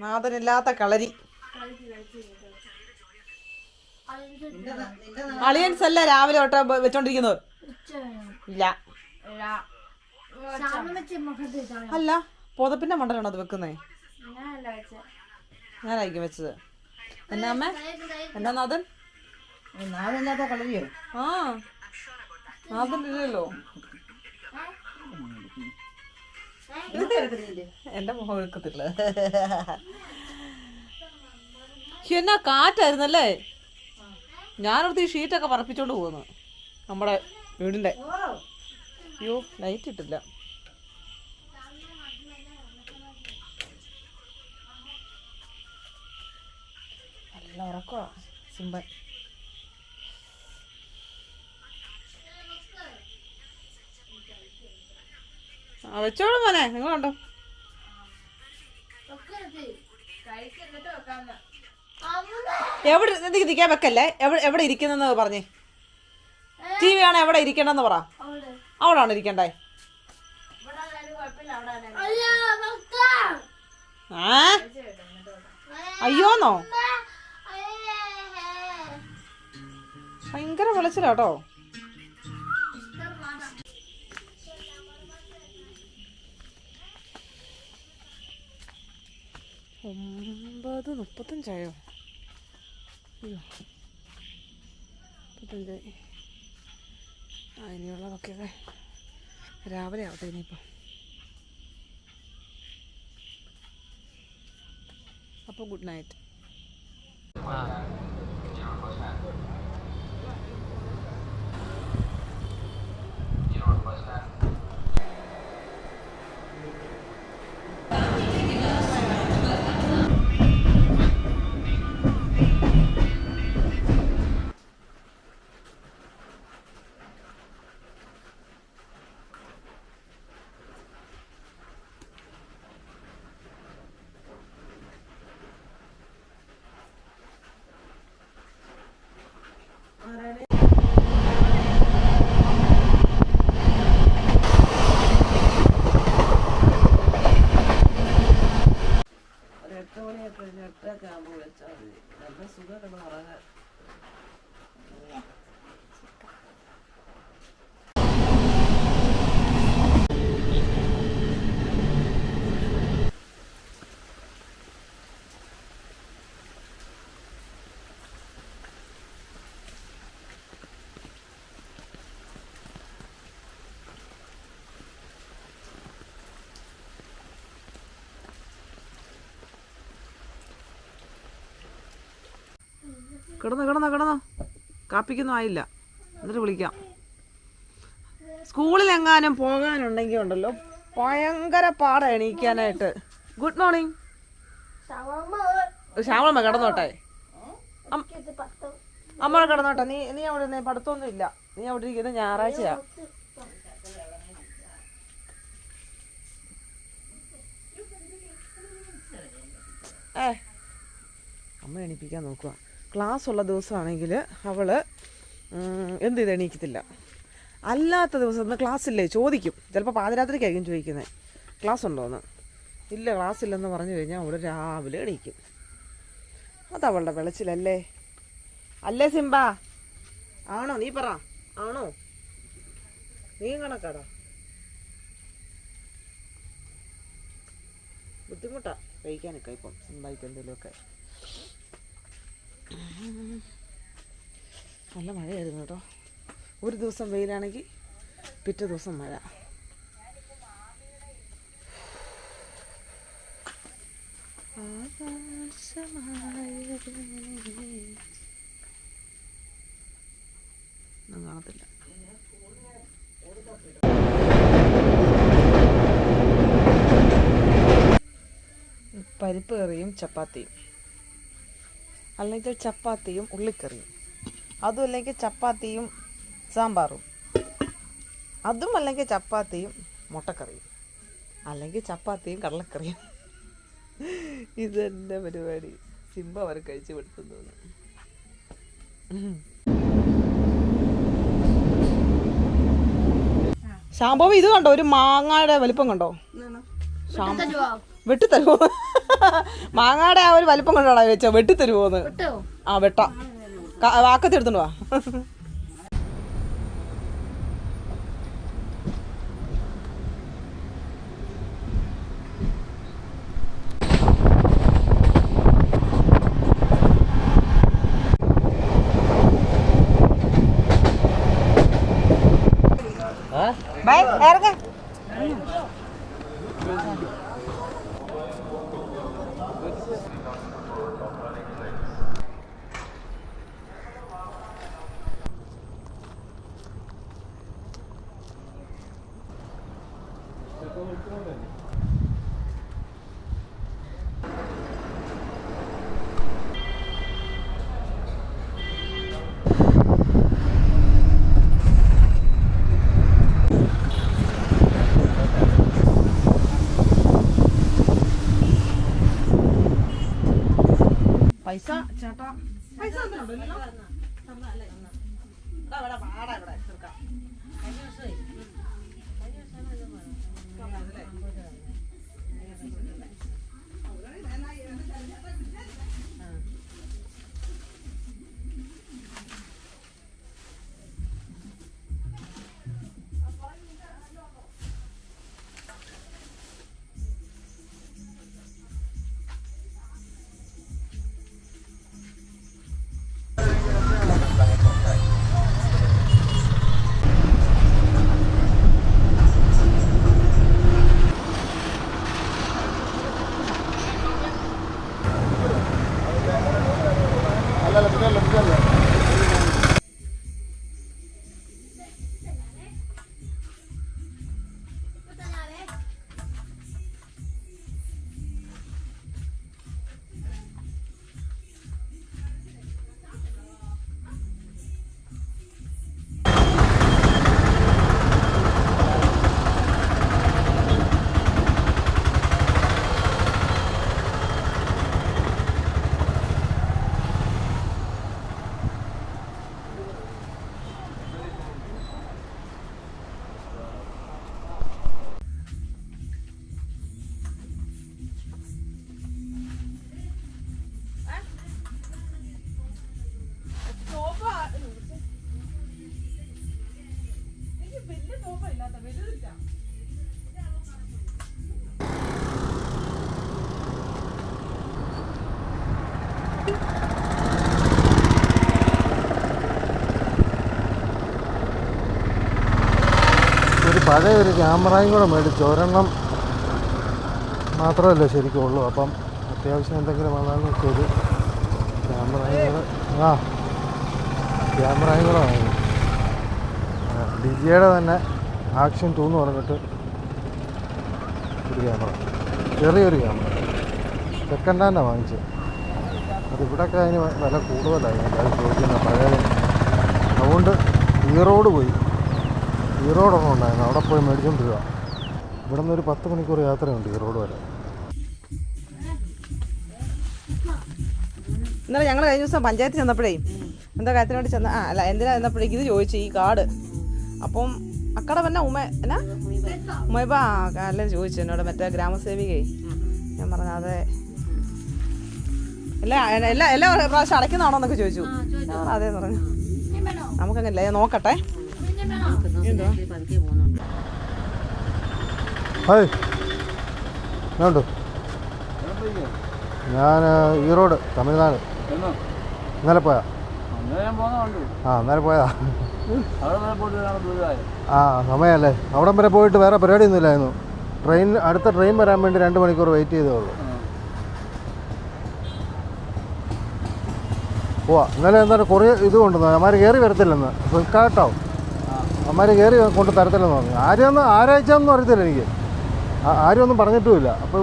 നാഥനില്ലാത്ത കളരി. അളിയൻസല്ല അളിയൻസ് അല്ലേ രാവിലെ ഓട്ട വെച്ചോണ്ടിരിക്കുന്നത്. ഇല്ല. അല്ല പുതപ്പിന്റെ മണ്ടലാണോ അത് വെക്കുന്നേ? ഞാനായിരിക്കും വെച്ചത്. എന്നാ അമ്മ? എന്നാ നാഥൻ? നാഥനില്ലാത്ത കളരിയോ? ആ. നാഥൻ ഇല്ലല്ലോ എന്റെ മുഖം എടുക്കത്തില്ല എന്നാ കാറ്റായിരുന്നല്ലേ? ഞാനടുത്ത് ഈ ഷീറ്റൊക്കെ പറപ്പിച്ചോണ്ട് പോകുന്നു നമ്മുടെ വീടിന്റെ. അയ്യോ ലൈറ്റ് ഇട്ടില്ല. നല്ല ഉറക്കമാ സിമ്പൻ വെച്ചോളൂ മോനെ നിങ്ങളുണ്ടോ? എവിടെ നിൽക്കാൻ വെക്കല്ലേ? എവിടെ എവിടെ ഇരിക്കുന്നെന്ന് പറഞ്ഞേ. ടി വി ആണ് എവിടെ ഇരിക്കണമെന്ന് പറ. അവിടെ അവിടാണ് ഇരിക്കണ്ടേ? അയ്യോന്നോ? ഭയങ്കര ഭയങ്കര വിളച്ചിലാട്ടോ. ഒമ്പത് മുപ്പത്തഞ്ചായോ? അയ്യോ. മുപ്പത്തഞ്ചായി ആ ഇനിയുള്ളതൊക്കെ രാവിലെ ആവട്ടെ ഇനിയിപ്പോൾ അപ്പോൾ ഗുഡ് നൈറ്റ് ഒരു എട്ട് മണിയൊക്കെ കഴിഞ്ഞ് എട്ടൊക്കെ ആകുമ്പോൾ വെച്ചാൽ മതി. നല്ല സുഖം കിടന്ന് കിടന്നോ കിടന്നോ കിടന്നോ. കാപ്പിക്കൊന്നും ആയില്ല. എന്നിട്ട് വിളിക്കാം. സ്കൂളിൽ എങ്ങാനും പോകാനുണ്ടെങ്കിൽ ഉണ്ടല്ലോ ഭയങ്കര പാട എണീക്കാനായിട്ട്. ഗുഡ് മോർണിംഗ് ശ്യാമളമ്മ കിടന്നോട്ടെ. അമ്മ കിടന്നോട്ടെ. നീ നീ അവിടെ പഠിത്തമൊന്നും ഇല്ല. നീ അവിടെ ഇരിക്കുന്നത് ഞായറാഴ്ചയാ. ഏ. അമ്മ എണീപ്പിക്കാൻ നോക്കുക ക്ലാസ് ഉള്ള ദിവസമാണെങ്കിൽ അവൾ എന്ത് ചെയ്ത് എണീക്കത്തില്ല. അല്ലാത്ത ദിവസം ക്ലാസ് ഇല്ലേ ചോദിക്കും. ചിലപ്പോൾ പാതിരാത്രിക്കായിരിക്കും ചോദിക്കുന്നത് ക്ലാസ് ഉണ്ടോയെന്ന് ഇല്ല ക്ലാസ് ഇല്ലെന്ന് പറഞ്ഞു കഴിഞ്ഞാൽ അവൾ രാവിലെ എണീക്കും. അതവളുടെ വെളച്ചിലല്ലേ? അല്ലേ സിംബ? ആണോ? നീ പറ. ആണോ? നീ കണക്കാടാ. ബുദ്ധിമുട്ടാ. കഴിക്കാനൊക്കെ ഇപ്പം സിംബായിക്ക് എന്തെങ്കിലുമൊക്കെ. നല്ല മഴയായിരുന്നു കേട്ടോ. ഒരു ദിവസം വെയിലാണെങ്കിൽ പിറ്റേ ദിവസം മഴ. കാണത്തില്ല. പരിപ്പ് കറിയും ചപ്പാത്തിയും. അല്ലെങ്കിൽ ചപ്പാത്തിയും ഉള്ളിക്കറിയും. അതും അല്ലെങ്കിൽ ചപ്പാത്തിയും സാമ്പാറും. അതും അല്ലെങ്കിൽ ചപ്പാത്തിയും മുട്ടക്കറിയും. അല്ലെങ്കിൽ ചപ്പാത്തിയും കടലക്കറിയും. ഇതെന്റെ പരിപാടി. സിംബ അവർ കഴിച്ചു കൊടുത്തു ശാംഭവി ഇത് കണ്ടോ? ഒരു മാങ്ങയുടെ വലിപ്പം കണ്ടോ? വെട്ടിത്തരുമോ മാങ്ങാടെ ആ ഒരു വലിപ്പം കൊണ്ടാണ് വെച്ചോ വെട്ടിത്തരുമോന്ന് വിട്ടോ? ആ വെട്ടാം. വാക്കത്തെടുത്തുണ്ടോ വാക്കത്തി എടുത്തോണ്ട് വാ ഇറങ്ങ. 맛있어? പഴയ ഒരു ക്യാമറയും കൂടെ മേടിച്ചു ഒരെണ്ണം മാത്രമല്ല ശരിക്കും ഉള്ളൂ. അപ്പം അത്യാവശ്യം എന്തെങ്കിലും ഒക്കെ ഒരു ക്യാമറയും കൂടെ ആ ക്യാമറയും കൂടെ വാങ്ങി ഡിജിയുടെ തന്നെ ആക്ഷൻ ടൂ എന്ന് പറഞ്ഞിട്ട് ഒരു ക്യാമറ. ചെറിയൊരു ക്യാമറ. സെക്കൻഡ് ഹാൻഡാണ് വാങ്ങിച്ചത്. അത് ഇവിടെയൊക്കെ അതിന് വില കൂടുതലായി. എല്ലാവരും പഴയ അതുകൊണ്ട് ഈറോഡ് പോയി. ഈറോഡൊന്നും ഉണ്ടായിരുന്നു. അവിടെ പോയി മേടിച്ചോണ്ട് വരിക ഇവിടെ നിന്ന് ഒരു പത്ത് മണിക്കൂർ യാത്രയുണ്ട് ഈറോഡ് വരെ. ഇന്നലെ ഞങ്ങൾ കഴിഞ്ഞ ദിവസം പഞ്ചായത്തിൽ ചെന്നപ്പോഴേ എന്താ കാര്യത്തിന് ചെന്ന ആ അല്ല എന്തിനാ ചെന്നപ്പോഴേക്ക് ഇത് ചോദിച്ചു ഈ കാർഡ് അപ്പം അക്കടെ പിന്നെ ഉമ എന്നാ? ഉമയബാ അല്ലേ ചോദിച്ചു എന്നോട് മറ്റേ ഗ്രാമസേവികേ. ഞാൻ പറഞ്ഞു അതെ. എല്ലാ എല്ലാ എല്ലാ പ്രാവശ്യം അടയ്ക്കുന്നതാണോ എന്നൊക്കെ ചോദിച്ചു. അതെ പറഞ്ഞു. നമുക്കങ്ങനെ നോക്കട്ടെ. ഞാൻ ഈറോഡ് തമിഴ്നാട്. ഇന്നലെ പോയാ? ആ ഇന്നലെ പോയാ ആ സമയമല്ലേ അവിടം വരെ പോയിട്ട് വേറെ പരിപാടിയൊന്നും ഇല്ലായിരുന്നു ട്രെയിൻ അടുത്ത ട്രെയിൻ വരാൻ വേണ്ടി രണ്ട് മണിക്കൂർ വെയിറ്റ് ചെയ്തേ ഉള്ളൂ. പോവാ. ഇന്നലെ എന്താണ് കുറേ ഇത് കൊണ്ടുവന്നു അമ്മമാർ കയറി വരത്തില്ലെന്ന്. ഫ്ലിപ്കാർട്ടാവും അമ്മമാർ കയറി കൊണ്ട് തരത്തില്ലെന്ന് പറഞ്ഞു. ആരെയൊന്നും ആരാഴ്ചയൊന്നും അറിയത്തില്ല എനിക്ക്. ആരും ഒന്നും പറഞ്ഞിട്ടുമില്ല. അപ്പോൾ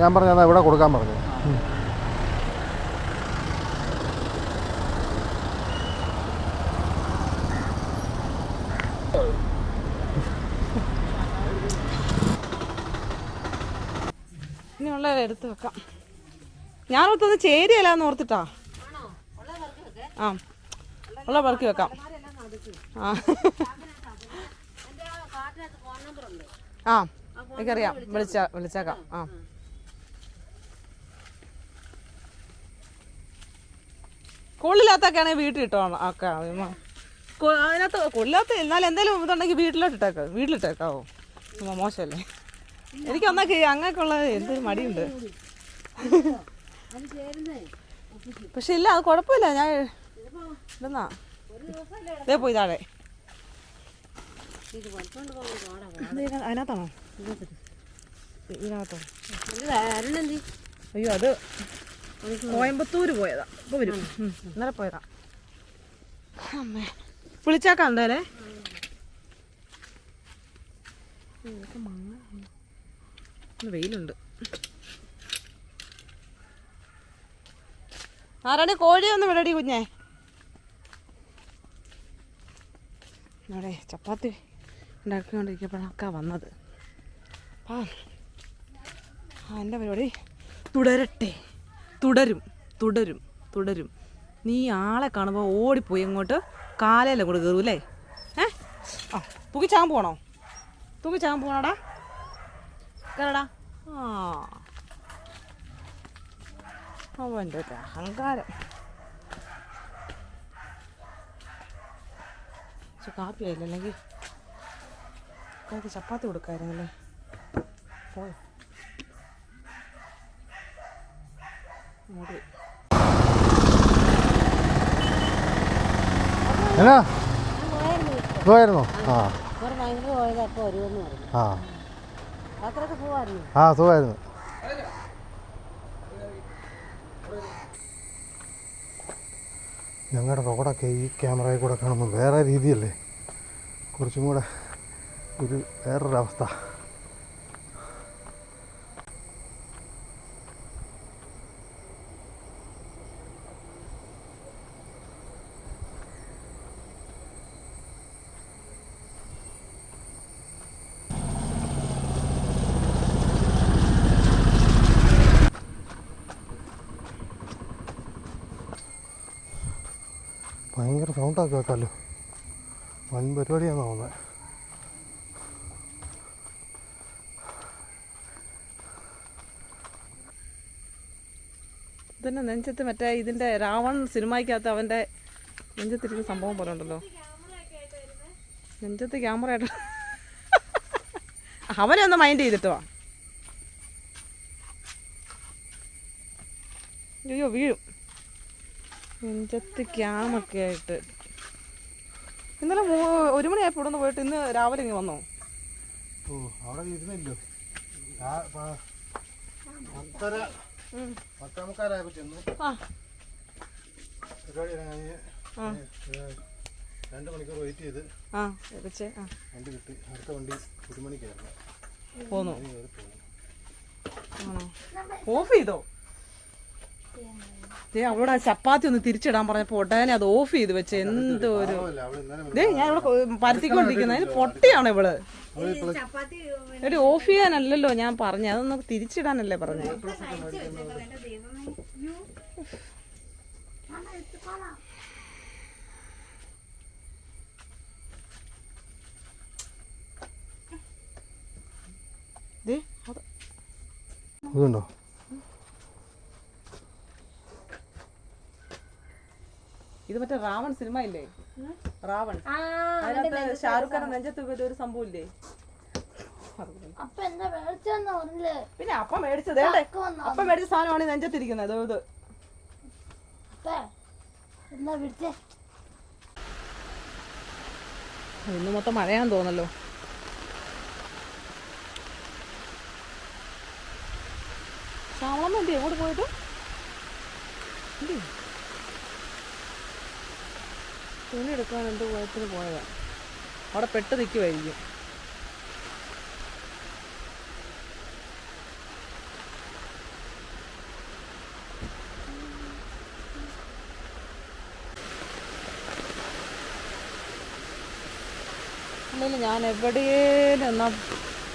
ഞാൻ പറഞ്ഞു എന്നാൽ ഇവിടെ കൊടുക്കാൻ പറഞ്ഞു. ഇനിയുള്ള എടുത്ത് വെക്കാം. ഞാൻ ഓർത്തത് ചേരിയല്ലാന്ന് ഓർത്തിട്ടാ. ആ ഉള്ള പറക്കി വെക്കാം. ആ. എനിക്കറിയാം. വിളിച്ച വിളിച്ചേക്കാം. ആ. കൊള്ളില്ലാത്തൊക്കെയാണെങ്കിൽ വീട്ടിൽ ഇട്ടോണം ഒക്കെ. അതിനകത്ത് കൊള്ളില്ലാത്ത എന്നാലും എന്തെങ്കിലും ഇതുണ്ടെങ്കിൽ വീട്ടിലോട്ട് ഇട്ടേക്ക് വീട്ടിലിട്ടേക്കാവോ മോശമല്ലേ? എനിക്ക് ഒന്നൊക്കെ അങ്ങനെയൊക്കെയുള്ള എന്ത് മടിയുണ്ട്. പക്ഷെ ഇല്ല അത് കുഴപ്പമില്ല. ഞാൻ ഇതെന്നാ ഇതേ പോയി താഴെ. അതിനകത്താണോ? ഇതിനകത്തോ? അയ്യോ അത് കോയമ്പത്തൂര് പോയതാ. ഇപ്പൊ വരും. ഇന്നലെ പോയതാ. അമ്മേ വിളിച്ചാക്കാം എന്തായാലേ വെയിലുണ്ട്. ആരാണ് കോഴി ഒന്ന് വിടടി കുഞ്ഞേ? അവിടെ ചപ്പാത്തി ഉണ്ടാക്കിക്കൊണ്ടിരിക്കുമ്പോഴൊക്കെ വന്നത്. ആ എന്റെ പരിപാടി തുടരട്ടെ. തുടരും തുടരും തുടരും. നീ ആളെ കാണുമ്പോൾ ഓടിപ്പോയി അങ്ങോട്ട് കാലയിലെ കൂടെ കയറും അല്ലേ? ഏ? ആ തൂക്കിച്ചാൻ പോകണോ തൂക്കിച്ചാൻ പോകണോടാ കയറടാ ആ. അവന്റെ അഹങ്കാരം. പക്ഷെ കാപ്പി ആയില്ല? അല്ലെങ്കിൽ കാക്ക് ചപ്പാത്തി കൊടുക്കായിരുന്നല്ലേ? പോയോ. മൂടി. എന്നാ? പോയായിരുന്നോ ആ. ആ സുഖമായിരുന്നു. ഞങ്ങളുടെ റോഡൊക്കെ ഈ ക്യാമറയിൽ കൂടെ കാണുമ്പോൾ വേറെ രീതിയല്ലേ? കുറച്ചും കൂടെ ഒരു വേറൊരവസ്ഥ. സൗണ്ടൊക്കെ കേൾക്കാമല്ലോ വൻ പരിപാടിയാണ് തോന്നുന്നത് ഇതന്നെ നെഞ്ചത്ത് മറ്റേ ഇതിന്റെ രാവൺ സിനിമയ്ക്കകത്ത് അവന്റെ നെഞ്ചത്തിരിക്കുന്ന സംഭവം പോലെ ഉണ്ടല്ലോ. നെഞ്ചത്ത് ക്യാമറ ആയിട്ട്. അവനെ ഒന്ന് മൈൻഡ് ചെയ്തിട്ട് ചെയ്തിട്ടോ അയ്യോ വീഴും. നെഞ്ചത്ത് ക്യാമൊക്കെ ആയിട്ട്. ഇന്നലെ ഒരു മണിയായപ്പോൾ ഇവിടെ നിന്ന് പോയിട്ട് ഇന്ന് രാവിലെ ഇങ്ങനെ വന്നോ. ഓ അവിടെ ഇരുന്നില്ലോ പത്തര ചെന്നു. പരിപാടി. രണ്ട് മണിക്കൂർ വെയിറ്റ് ചെയ്ത് വണ്ടി കിട്ടി അടുത്ത വണ്ടി ഒരു മണിക്കായിരുന്നു പോന്നു. ഓഫ് ചെയ്തോ? അവളോട് ആ ചപ്പാത്തി ഒന്ന് തിരിച്ചിടാൻ പറഞ്ഞപ്പോ ഉടനെ അത് ഓഫ് ചെയ്ത് വെച്ച് എന്തോ ഒരു ദേ ഞാൻ ഇവിടെ പരത്തിക്കൊണ്ടിരിക്കുന്ന. പരത്തിക്കൊണ്ടിരിക്കുന്നത് അതിന് പൊട്ടിയാണ് ഇവൾ. ചപ്പാത്തി ഒരു ഓഫ് ചെയ്യാനല്ലല്ലോ ഞാൻ പറഞ്ഞു. അതൊന്ന് തിരിച്ചിടാനല്ലേ പറഞ്ഞു. ദേ അത് ഇതുണ്ടോ ഇത് മറ്റേ റാവൺ സിനിമ ഇല്ലേ? റാവൺ. അതിനകത്ത് ഷാറുഖ് ഖാൻ നെഞ്ചത്ത് ഒരു സംഭവം ഇല്ലേ പിന്നെ അപ്പം മേടിച്ചത് അപ്പ മേടിച്ച സാധനമാണ് നെഞ്ചത്തിരിക്കുന്നത് ഇത്. ഇന്ന് മൊത്തം മഴയാന്ന് തോന്നല്ലോ ശ്യാമളമ്മ എന്തി എങ്ങോട്ട് പോയിട്ട് എന്തി? തുണി എടുക്കാൻ എന്തോ കുഴപ്പത്തിന് പോയതാണ് അവിടെ പെട്ട് നിൽക്കുമായിരിക്കും ഞാൻ എവിടെയും എന്നാൽ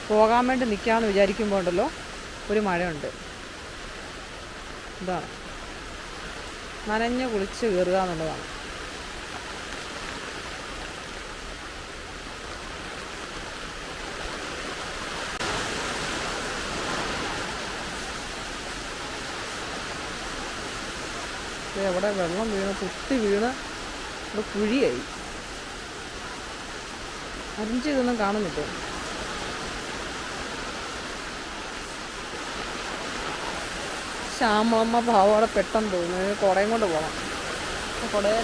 പോകാൻ വേണ്ടി നിൽക്കാമെന്ന് വിചാരിക്കുമ്പോൾ ഉണ്ടല്ലോ ഒരു മഴയുണ്ട്. ഇതാണ് നനഞ്ഞ് കുളിച്ച് കയറുക എന്നുള്ളതാണ്. അവിടെ വെള്ളം വീണ് കുത്തി വീണ് ഇവിടെ കുഴിയായി. അരിഞ്ച് ഇതൊന്നും കാണുന്നില്ല? ശ്യാമളമ്മ ഭാവം അവിടെ പെട്ടെന്ന് തോന്നുന്നു കുടയും കൊണ്ട് പോകണം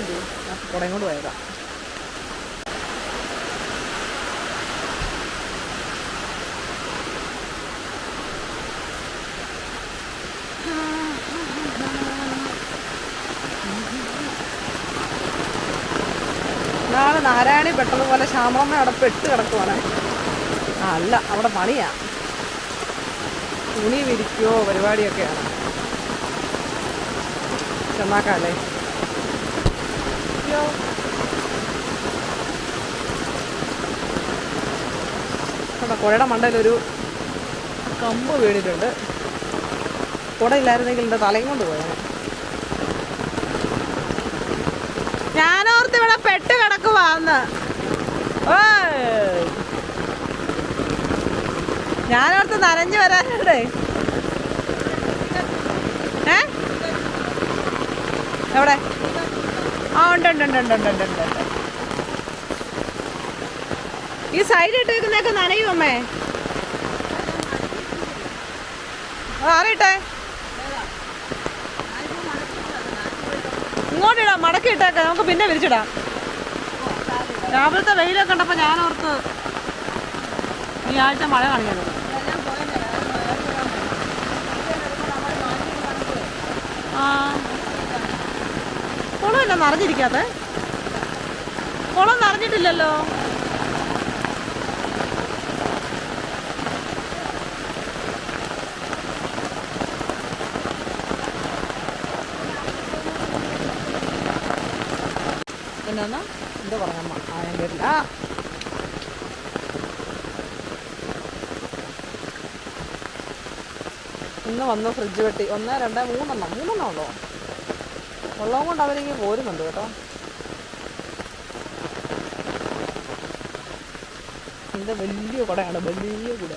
ചെയ്യും കുടയും കൊണ്ട് പോയേക്കാം. പെട്ടതുപോലെ ശ്യാമളമ്മ അവിടെ പെട്ട് കിടക്കുവാണ്. അല്ല അവിടെ പണിയാ. തുണി വിരിക്കുവോ പരിപാടിയൊക്കെയാണ് ചെന്നാക്കാല്ലേ? അയ്യോ കുഴയുടെ മണ്ടയിലൊരു കമ്പ് വീണിട്ടുണ്ട്. കുട ഇല്ലായിരുന്നെങ്കിൽ എന്റെ തലയും കൊണ്ട് പോയാണ് ഞാനോർത്ത് ഇവിടെ പെട്ട് കിടക്കുവാന്ന്. ഞാനോർത്ത് നനഞ്ഞു വരാനുണ്ട് ഏ? എവിടെ? ആ ഉണ്ട് ഉണ്ട് ഉണ്ട് ഉണ്ട് ഉണ്ട് ഉണ്ട് ഉണ്ട്. ഈ സൈഡ് ഇട്ടേക്കുന്നൊക്കെ നനയും അമ്മേ? ആറിട്ടെ. ഇങ്ങോട്ടിടാം മടക്കി ഇട്ടേക്കാം നമുക്ക് പിന്നെ വിരിച്ചിടാം. രാവിലത്തെ വെയിലൊക്കെ കണ്ടപ്പോൾ ഞാൻ ഓർത്ത് ഈ ആഴ്ച മഴ കാണിക്കുന്നത് ആ. കുളം എന്നാ നിറഞ്ഞിരിക്കാത്ത? കുളം നിറഞ്ഞിട്ടില്ലല്ലോ എന്നാ എന്തോ പറഞ്ഞമ്മ ആ ഞാൻ കേട്ടില്ല ആ ഇന്ന് വന്നു ഫ്രിഡ്ജ് വെട്ടി. ഒന്ന് രണ്ട് മൂന്നെണ്ണം. മൂന്നെണ്ണം ഉള്ളോ? ഉള്ളതും കൊണ്ട് അവരിങ്ങ് പോരുന്നുണ്ട് കേട്ടോ. ഇത് വലിയ കുടയാണ്. വലിയ കുട.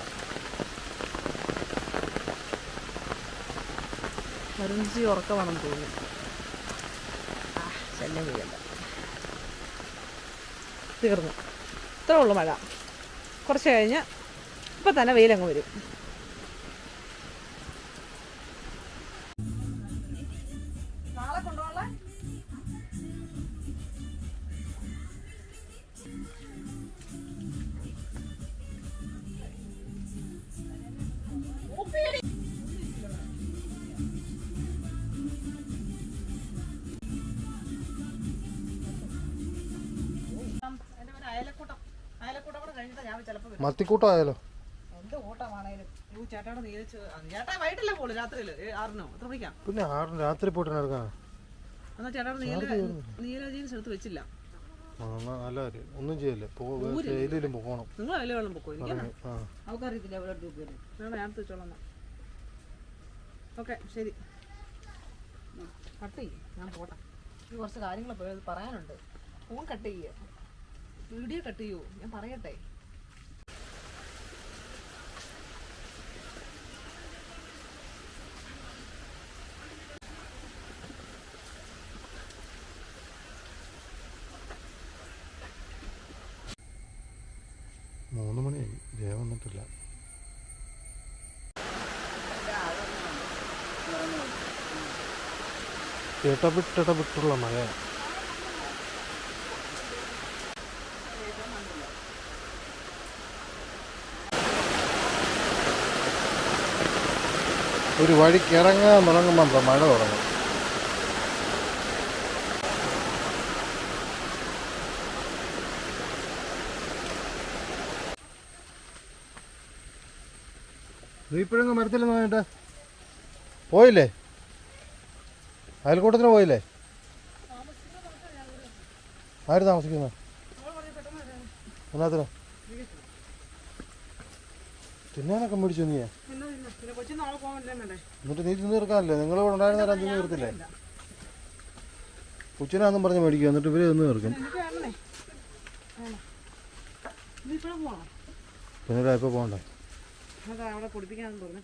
മരുഞ്ചി ഉറക്കമാണെന്ന് തോന്നുന്നു. ആ ശല്യം ചെയ്യണ്ട. തീർന്നു. ഇത്രേ ഉള്ളൂ മഴ. കുറച്ച് കഴിഞ്ഞ് ഇപ്പം തന്നെ വെയിലങ്ങ് വരും. കഴിഞ്ഞിട്ട് ഞാൻ ചിലപ്പോൾ മത്തിക്കൂട്ടമായാലോ എന്ത് കൂട്ടമാണേലും. യൂ ചേട്ടാടെ നീലച്ച് ചേട്ടാ വൈകിട്ടല്ലേ പോളൂ രാത്രിയിൽ ആറിനോ എത്ര മണിക്കാ പിന്നെ ആറിന് രാത്രി പോയിട്ട് എടുക്കാം എന്നാൽ ചേട്ടാടെ നീല നീല ജീൻസ് എടുത്ത് വെച്ചില്ല. നല്ല കാര്യം. ഒന്നും ചെയ്യല്ലേ? പോകണം നിങ്ങൾ അതിൽ വെള്ളം പൊക്കോ? എനിക്കാണ് ആ. അവക്കറിയത്തില്ല എവിടെ വേണം ഞാൻ എടുത്ത് വെച്ചോളാം ഓക്കെ ശരി. കട്ട് ചെയ്യും. ഞാൻ പോട്ടെ. കുറച്ച് കാര്യങ്ങൾ പറയാനുണ്ട്. ഫോൺ കട്ട് ചെയ്യുക വീഡിയോ കട്ട് ചെയ്യോ. ഞാൻ പറയട്ടെ. ഇടവിട്ടിടവിട്ടുള്ള മഴയാണ് ഒരു വഴിക്ക് ഇറങ്ങാൻ തുടങ്ങുമ്പോൾ മഴ തുടങ്ങും? നീപ്പിഴങ്ങ് മരത്തിലെന്ന് പറഞ്ഞിട്ട് പോയില്ലേ? അയൽക്കൂട്ടത്തിന് പോയില്ലേ? ആര് താമസിക്കുന്നു? എന്നാത്തിന്? തിന്നാനൊക്കെ മേടിച്ചു നീ എന്നിട്ട് നീ തിന്നു തീർക്കാനല്ലേ? നിങ്ങൾ ഇവിടെ ഉണ്ടായിരുന്ന നേരം തിന്നു തീർത്തില്ലേ? കൊച്ചിനാന്നും പറഞ്ഞ് മേടിക്കുക എന്നിട്ട് ഇവർ തിന്നു തീർക്കും. പിന്നെ ഇപ്പോൾ പോകണ്ടേ. അതാ അവിടെ കുടിപ്പിക്കാന്ന് പറഞ്ഞു